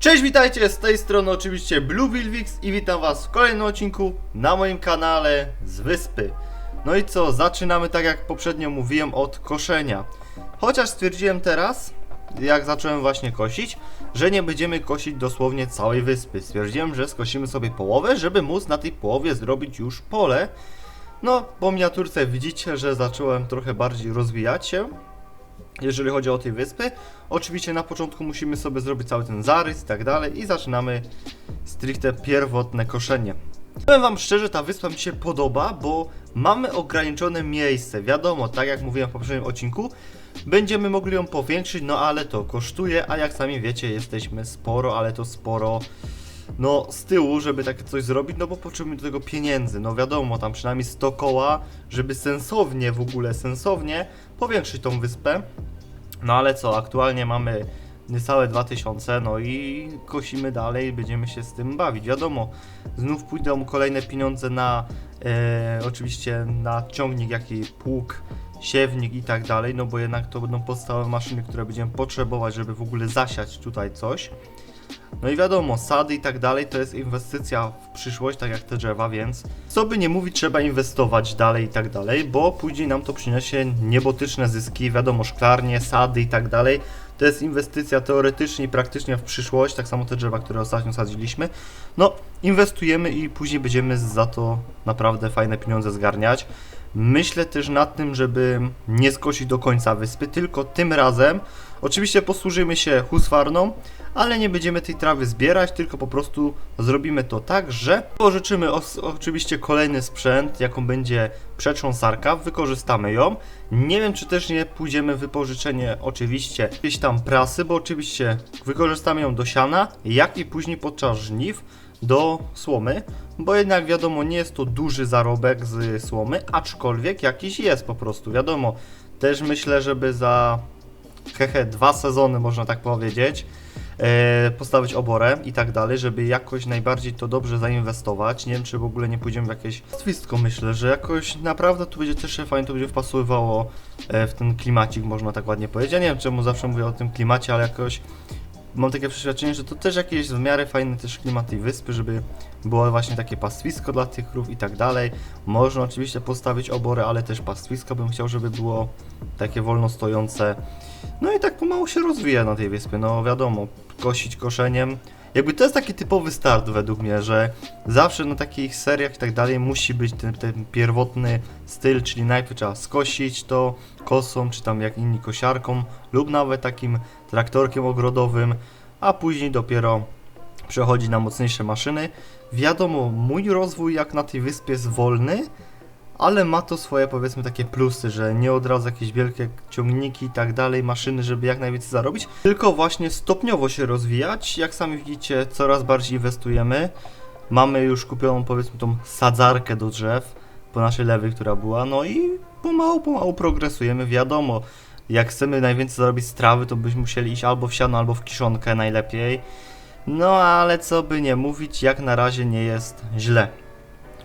Cześć, witajcie, z tej strony oczywiście Blue Wilwix i witam was w kolejnym odcinku na moim kanale z wyspy. No i co, zaczynamy tak jak poprzednio mówiłem od koszenia. Chociaż stwierdziłem teraz, jak zacząłem właśnie kosić, że nie będziemy kosić dosłownie całej wyspy. Stwierdziłem, że skosimy sobie połowę, żeby móc na tej połowie zrobić już pole. No, po miniaturce widzicie, że zacząłem trochę bardziej rozwijać się, jeżeli chodzi o tej wyspy. Oczywiście na początku musimy sobie zrobić cały ten zarys i tak dalej i zaczynamy stricte pierwotne koszenie. Powiem wam szczerze, ta wyspa mi się podoba, bo mamy ograniczone miejsce. Wiadomo, tak jak mówiłem w poprzednim odcinku, będziemy mogli ją powiększyć, no ale to kosztuje, a jak sami wiecie, jesteśmy sporo, ale to sporo no z tyłu, żeby takie coś zrobić, no bo potrzebujemy do tego pieniędzy. No wiadomo, tam przynajmniej 100 koła, żeby sensownie w ogóle, sensownie powiększyć tą wyspę. No ale co, aktualnie mamy niecałe 2000, no i kosimy dalej, będziemy się z tym bawić. Wiadomo, znów pójdą kolejne pieniądze na e, oczywiście na ciągnik, jak i pług, siewnik i tak dalej, no bo jednak to będą podstawowe maszyny, które będziemy potrzebować, żeby w ogóle zasiać tutaj coś. No i wiadomo, sady i tak dalej to jest inwestycja w przyszłość, tak jak te drzewa, więc co by nie mówić, trzeba inwestować dalej i tak dalej, bo później nam to przyniesie niebotyczne zyski, wiadomo, szklarnie, sady i tak dalej. To jest inwestycja teoretycznie i praktycznie w przyszłość, tak samo te drzewa, które ostatnio sadziliśmy. No, inwestujemy i później będziemy za to naprawdę fajne pieniądze zgarniać. Myślę też nad tym, żeby nie skosić do końca wyspy, tylko tym razem oczywiście posłużymy się husfarną, ale nie będziemy tej trawy zbierać, tylko po prostu zrobimy to tak, że pożyczymy oczywiście kolejny sprzęt, jaką będzie przetrząsarka, wykorzystamy ją. Nie wiem, czy też nie pójdziemy wypożyczenie oczywiście jakieś tam prasy, bo oczywiście wykorzystamy ją do siana, jak i później podczas żniw do słomy, bo jednak wiadomo, nie jest to duży zarobek z słomy, aczkolwiek jakiś jest po prostu, wiadomo. Też myślę, żeby za hehe, dwa sezony, można tak powiedzieć, postawić oborę i tak dalej, żeby jakoś najbardziej to dobrze zainwestować. Nie wiem, czy w ogóle nie pójdziemy w jakieś stwisko, myślę, że jakoś naprawdę tu będzie też fajnie, to będzie wpasowywało e, w ten klimacik, można tak ładnie powiedzieć. Ja nie wiem, czemu zawsze mówię o tym klimacie, ale jakoś mam takie przeświadczenie, że to też jakieś w miarę fajny też klimat tej wyspy, żeby było właśnie takie pastwisko dla tych krów i tak dalej. Można oczywiście postawić obory, ale też pastwisko bym chciał, żeby było takie wolno stojące. No i tak pomału się rozwija na tej wyspie, no wiadomo, kosić koszeniem. Jakby to jest taki typowy start według mnie, że zawsze na takich seriach i tak dalej musi być ten, ten pierwotny styl, czyli najpierw trzeba skosić to kosą, czy tam jak inni kosiarką, lub nawet takim traktorkiem ogrodowym, a później dopiero przechodzi na mocniejsze maszyny. Wiadomo, mój rozwój jak na tej wyspie jest wolny, ale ma to swoje powiedzmy takie plusy, że nie od razu jakieś wielkie ciągniki i tak dalej, maszyny, żeby jak najwięcej zarobić, tylko właśnie stopniowo się rozwijać. Jak sami widzicie, coraz bardziej inwestujemy. Mamy już kupioną powiedzmy tą sadzarkę do drzew po naszej lewej, która była, no i pomału, pomału progresujemy. Wiadomo, jak chcemy najwięcej zarobić z trawy, to byśmy musieli iść albo w siano, albo w kiszonkę najlepiej. No ale co by nie mówić, jak na razie nie jest źle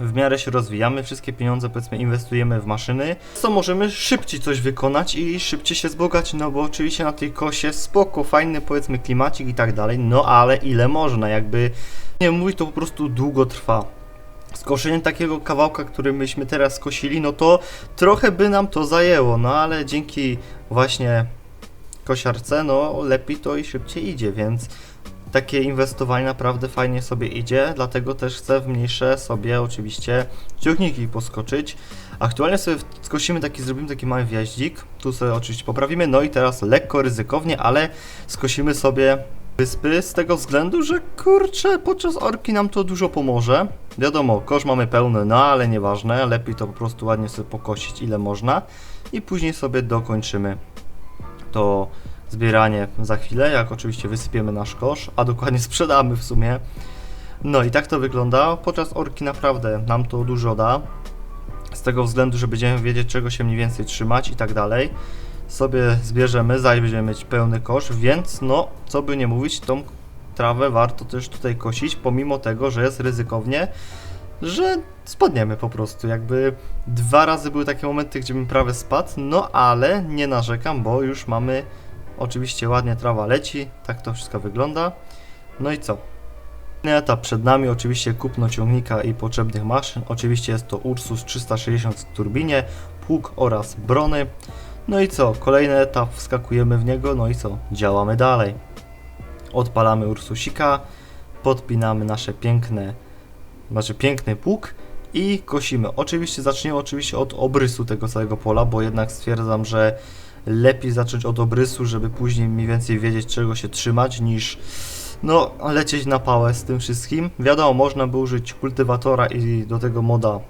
w miarę się rozwijamy, wszystkie pieniądze powiedzmy inwestujemy w maszyny, co możemy szybciej coś wykonać i szybciej się wzbogacić, no bo oczywiście na tej kosie spoko, fajny powiedzmy klimacik i tak dalej, no ale ile można, jakby nie mówić to po prostu długo trwa. Skoszenie takiego kawałka, który myśmy teraz skosili, no to trochę by nam to zajęło, no ale dzięki właśnie kosiarce, no lepiej to i szybciej idzie, więc takie inwestowanie naprawdę fajnie sobie idzie, dlatego też chcę w mniejsze sobie oczywiście ciągniki poskoczyć. Aktualnie sobie skosimy taki, zrobimy taki mały wjaździk, tu sobie oczywiście poprawimy, no i teraz lekko ryzykownie, ale skosimy sobie wyspy z tego względu, że kurczę, podczas orki nam to dużo pomoże. Wiadomo, kosz mamy pełny, no ale nieważne, lepiej to po prostu ładnie sobie pokosić ile można i później sobie dokończymy to zbieranie za chwilę, jak oczywiście wysypiemy nasz kosz, a dokładnie sprzedamy w sumie. No i tak to wygląda. Podczas orki naprawdę nam to dużo da. Z tego względu, że będziemy wiedzieć czego się mniej więcej trzymać i tak dalej. Sobie zbierzemy, zaś będziemy mieć pełny kosz, więc no, co by nie mówić, tą trawę warto też tutaj kosić, pomimo tego, że jest ryzykownie, że spadniemy po prostu. Jakby dwa razy były takie momenty, gdzie bym prawie spadł, no ale nie narzekam, bo już mamy Oczywiście ładnie trawa leci, tak to wszystko wygląda. No i co? Etap przed nami, oczywiście kupno ciągnika i potrzebnych maszyn. Oczywiście jest to Ursus 360 w turbinie, pług oraz brony. No i co? Kolejny etap, wskakujemy w niego, no i co? Działamy dalej. Odpalamy Ursusika, podpinamy nasze piękne, znaczy piękny pług i kosimy. Oczywiście zaczniemy oczywiście od obrysu tego całego pola, bo jednak stwierdzam, że lepiej zacząć od obrysu, żeby później mniej więcej wiedzieć czego się trzymać niż no lecieć na pałę z tym wszystkim. Wiadomo, można by użyć kultywatora i do tego moda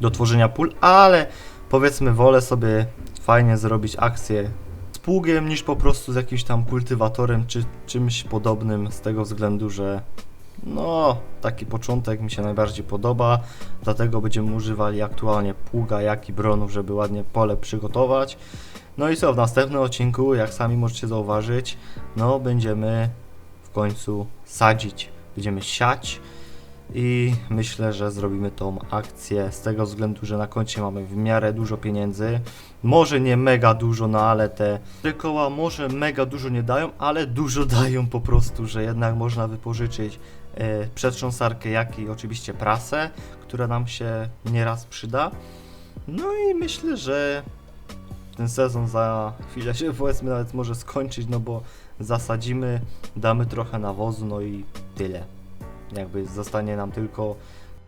do tworzenia pól, ale powiedzmy wolę sobie fajnie zrobić akcję z pługiem niż po prostu z jakimś tam kultywatorem czy czymś podobnym z tego względu, że no taki początek mi się najbardziej podoba, dlatego będziemy używali aktualnie pługa jak i bronów, żeby ładnie pole przygotować. No i co, w następnym odcinku, jak sami możecie zauważyć, no będziemy w końcu sadzić, będziemy siać i myślę, że zrobimy tą akcję z tego względu, że na koncie mamy w miarę dużo pieniędzy. Może nie mega dużo, no ale te, koła może mega dużo nie dają, ale dużo dają po prostu, że jednak można wypożyczyć e, przetrząsarkę, jak i oczywiście prasę, która nam się nieraz przyda. No i myślę, że ten sezon za chwilę się powiedzmy nawet może skończyć, no bo zasadzimy, damy trochę nawozu, no i tyle. Jakby zostanie nam tylko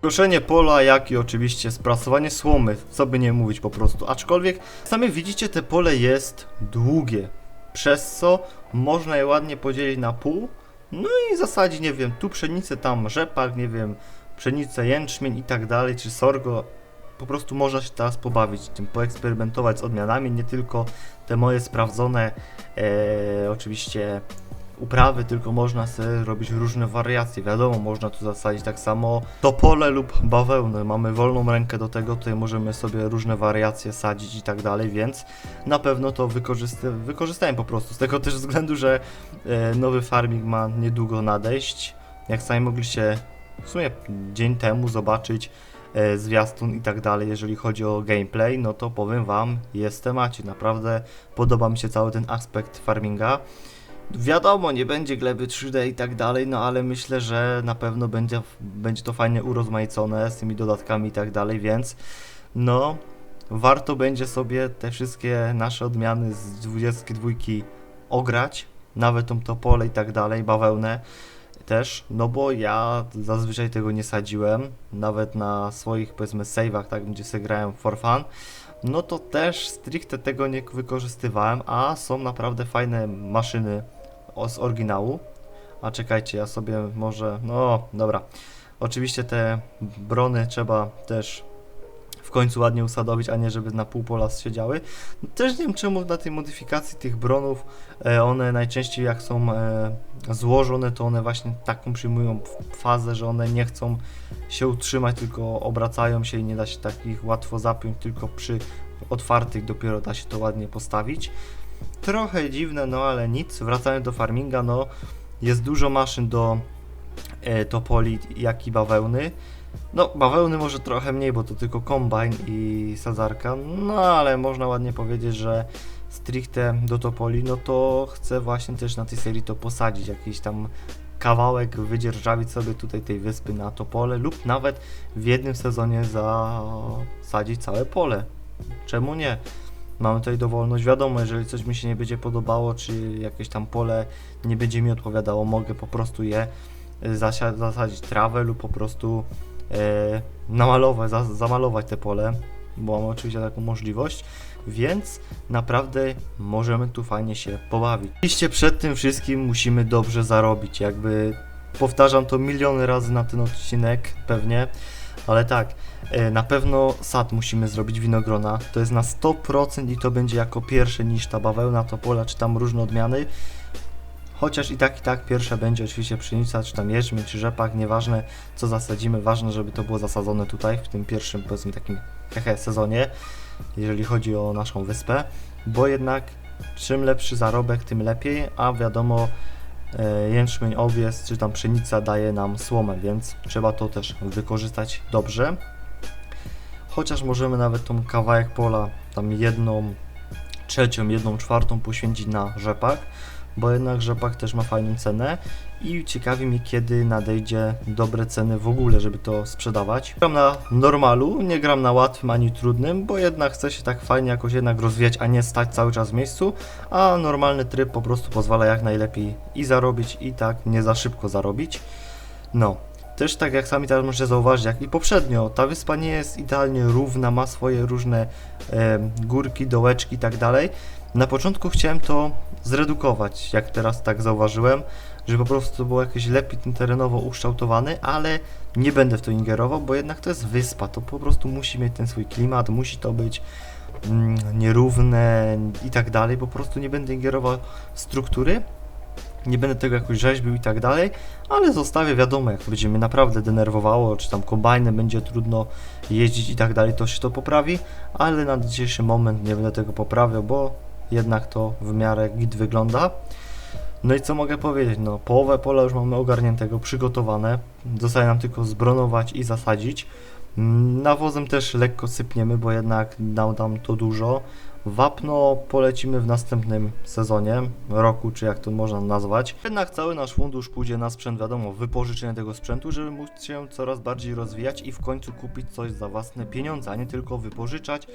koszenie pola, jak i oczywiście sprasowanie słomy, co by nie mówić po prostu. Aczkolwiek sami widzicie, te pole jest długie, przez co można je ładnie podzielić na pół, no i zasadzić, nie wiem, tu pszenicę, tam rzepak, nie wiem, pszenicę, jęczmień i tak dalej, czy sorgo. Po prostu można się teraz pobawić tym, poeksperymentować z odmianami, nie tylko te moje sprawdzone, e, oczywiście uprawy, tylko można sobie robić różne wariacje. Wiadomo, można tu zasadzić tak samo topole lub bawełnę. Mamy wolną rękę do tego, tutaj możemy sobie różne wariacje sadzić i tak dalej, więc na pewno to wykorzystałem po prostu. Z tego też względu, że e, nowy farming ma niedługo nadejść. Jak sami mogliście w sumie dzień temu zobaczyć zwiastun i tak dalej, jeżeli chodzi o gameplay, no to powiem wam, jest temacie. Naprawdę podoba mi się cały ten aspekt farminga. Wiadomo, nie będzie gleby 3D i tak dalej, no ale myślę, że na pewno będzie, będzie to fajnie urozmaicone z tymi dodatkami i tak dalej, więc no warto będzie sobie te wszystkie nasze odmiany z 22 ograć, nawet tą topole i tak dalej, bawełnę też, no bo ja zazwyczaj tego nie sadziłem, nawet na swoich powiedzmy save'ach, tak, gdzie sobie grałem for fun, no to też stricte tego nie wykorzystywałem, a są naprawdę fajne maszyny z oryginału. A czekajcie, ja sobie może, no dobra. Oczywiście te brony trzeba też w końcu ładnie usadowić, a nie żeby na pół pola siedziały. Też nie wiem czemu na tej modyfikacji tych bronów e, one najczęściej jak są e, złożone, to one właśnie taką przyjmują fazę, że one nie chcą się utrzymać, tylko obracają się i nie da się takich łatwo zapiąć, tylko przy otwartych dopiero da się to ładnie postawić. Trochę dziwne, no ale nic. Wracając do farminga, no jest dużo maszyn do e, topoli, jak i bawełny. No, bawełny może trochę mniej, bo to tylko kombajn i sadzarka, no ale można ładnie powiedzieć, że stricte do topoli, no to chcę właśnie też na tej serii to posadzić, jakiś tam kawałek wydzierżawić sobie tutaj tej wyspy na topole lub nawet w jednym sezonie zasadzić całe pole. Czemu nie? Mamy tutaj dowolność. Wiadomo, jeżeli coś mi się nie będzie podobało, czy jakieś tam pole nie będzie mi odpowiadało, mogę po prostu je e, zasadzić trawę lub po prostu namalować, za- zamalować te pole, bo mam oczywiście taką możliwość, więc naprawdę możemy tu fajnie się pobawić. Oczywiście przed tym wszystkim musimy dobrze zarobić, jakby powtarzam to miliony razy na ten odcinek pewnie, ale tak, e, na pewno sad musimy zrobić winogrona, to jest na 100% i to będzie jako pierwsze niż ta bawełna, topola, czy tam różne odmiany, Chociaż i tak, i tak pierwsze będzie oczywiście pszenica, czy tam jęczmień, czy rzepak, nieważne co zasadzimy, ważne, żeby to było zasadzone tutaj, w tym pierwszym, powiedzmy takim hehe sezonie, jeżeli chodzi o naszą wyspę, bo jednak czym lepszy zarobek, tym lepiej, a wiadomo, e, jęczmień, owies, czy tam pszenica daje nam słomę, więc trzeba to też wykorzystać dobrze. Chociaż możemy nawet tą kawałek pola, tam jedną trzecią, jedną czwartą poświęcić na rzepak, bo jednak rzepak też ma fajną cenę i ciekawi mnie kiedy nadejdzie dobre ceny w ogóle, żeby to sprzedawać. Gram na normalu, nie gram na łatwym ani trudnym, bo jednak chcę się tak fajnie jakoś jednak rozwijać, a nie stać cały czas w miejscu, a normalny tryb po prostu pozwala jak najlepiej i zarobić i tak nie za szybko zarobić. No, też tak jak sami teraz możecie zauważyć, jak i poprzednio, ta wyspa nie jest idealnie równa, ma swoje różne em, górki, dołeczki i tak dalej. Na początku chciałem to zredukować, jak teraz tak zauważyłem, żeby po prostu było jakieś lepiej terenowo ukształtowany, ale nie będę w to ingerował, bo jednak to jest wyspa, to po prostu musi mieć ten swój klimat, musi to być mm, nierówne i tak dalej, po prostu nie będę ingerował w struktury, nie będę tego jakoś rzeźbił i tak dalej, ale zostawię wiadomo, jak będzie mnie naprawdę denerwowało, czy tam kombajnem będzie trudno jeździć i tak dalej, to się to poprawi, ale na dzisiejszy moment nie będę tego poprawiał, bo jednak to w miarę git wygląda. No i co mogę powiedzieć, no połowę pola już mamy ogarniętego, przygotowane, zostaje nam tylko zbronować i zasadzić. Mm, Nawozem też lekko sypniemy, bo jednak dał nam to dużo. Wapno polecimy w następnym sezonie, roku, czy jak to można nazwać. Jednak cały nasz fundusz pójdzie na sprzęt, wiadomo, wypożyczenie tego sprzętu, żeby móc się coraz bardziej rozwijać i w końcu kupić coś za własne pieniądze, a nie tylko wypożyczać,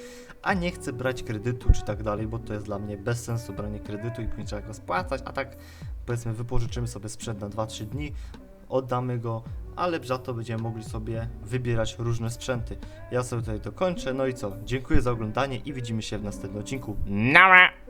a nie chcę brać kredytu czy tak dalej, bo to jest dla mnie bez sensu branie kredytu i później trzeba go spłacać, a tak powiedzmy wypożyczymy sobie sprzęt na 2-3 dni, oddamy go, ale za to będziemy mogli sobie wybierać różne sprzęty. Ja sobie tutaj to kończę, no i co? Dziękuję za oglądanie i widzimy się w następnym odcinku. Nara!